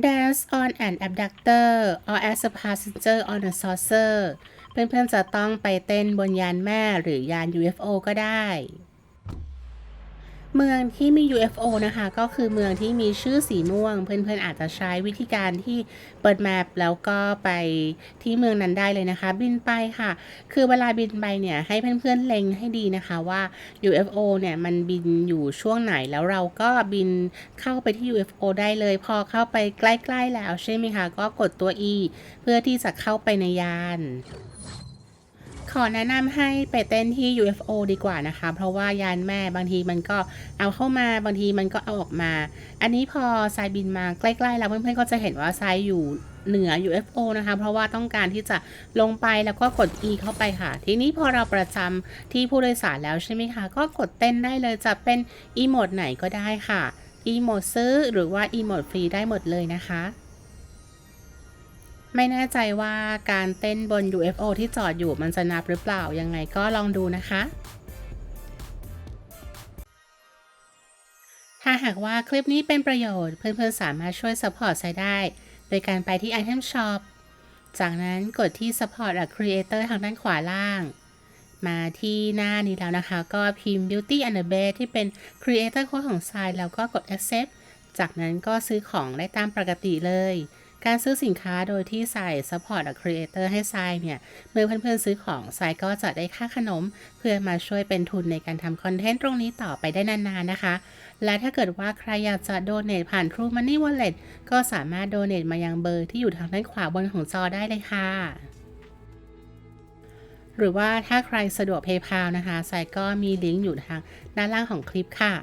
dance on an abductor or as a passenger on a saucer เพื่อนๆจะต้องไปเต้นบนยานแม่หรือยาน UFO ก็ได้ เมืองที่มี UFO นะคะ ก็คือเมืองที่มีชื่อสีม่วง เพื่อนๆอาจจะใช้วิธีการที่เปิดแมปแล้วก็ไปที่เมืองนั้นได้เลยนะคะ บินไปค่ะ คือเวลาบินไปเนี่ยให้เพื่อนๆเล็งให้ดีนะคะว่า UFO เนี่ยมันบินอยู่ช่วงไหนแล้วเราก็บินเข้าไปที่ UFO ได้เลย พอเข้าไปใกล้ๆแล้วใช่ไหมคะก็กดตัว E เพื่อที่จะเข้าไปในยาน ขอแนะนำให้ไปเต้นที่ UFO ดีกว่านะคะ เพราะว่ายานแม่บางทีมันก็เอาเข้ามาบางทีมันก็เอาออกมา อันนี้พอทรายบินมาใกล้ๆแล้วเพื่อนๆก็จะเห็นว่าทรายอยู่เหนือ UFO นะคะ เพราะว่าต้องการที่จะลงไปแล้วก็กด E เข้าไปค่ะ ทีนี้พอเราประจำที่ผู้โดยสารแล้วใช่ไหมคะ ก็กดเต้นได้เลยจะเป็น E โหมดไหนก็ได้ค่ะ E โหมดซื้อหรือว่า E โหมดฟรีได้หมดเลยนะคะ ไม่แน่ใจว่าการเต้นบน UFO ที่จอดอยู่มันจะนับหรือเปล่า ยังไงก็ลองดูนะคะ ถ้าหากว่าคลิปนี้เป็นประโยชน์เพื่อนๆสามารถช่วย support ใช้ได้ โดยการไปที่ Item Shop จากนั้นกดที่ Support a Creator ทางด้านขวาล่าง มาที่หน้านี้แล้วนะคะ ก็พิมพ์ Beauty and the Beast ที่เป็น Creator Code ของ s i แล้วก็กด Accept จากนั้นก็ซื้อของได้ตามปกติเลย การซื้อสินค้าโดยที่ใส่ Support a Creator ให้ทรายเนี่ย เมื่อเพื่อนๆซื้อของทรายก็จะได้ค่าขนม เพื่อมาช่วยเป็นทุนในการทำคอนเทนต์ตรงนี้ต่อไปได้นานๆนะคะ และถ้าเกิดว่าใครอยากจะโดเน a ผ่าน True Money Wallet ก็สามารถโดเน a มายังเบอร์ที่อยู่ทางด้านขวาบนของจอได้เลยค่ะหรือว่าถ้าใครสะดวก PayPal นะคะทรายก็มีลิงก์อยู่ทางด้านล่างของคลิปค่ะ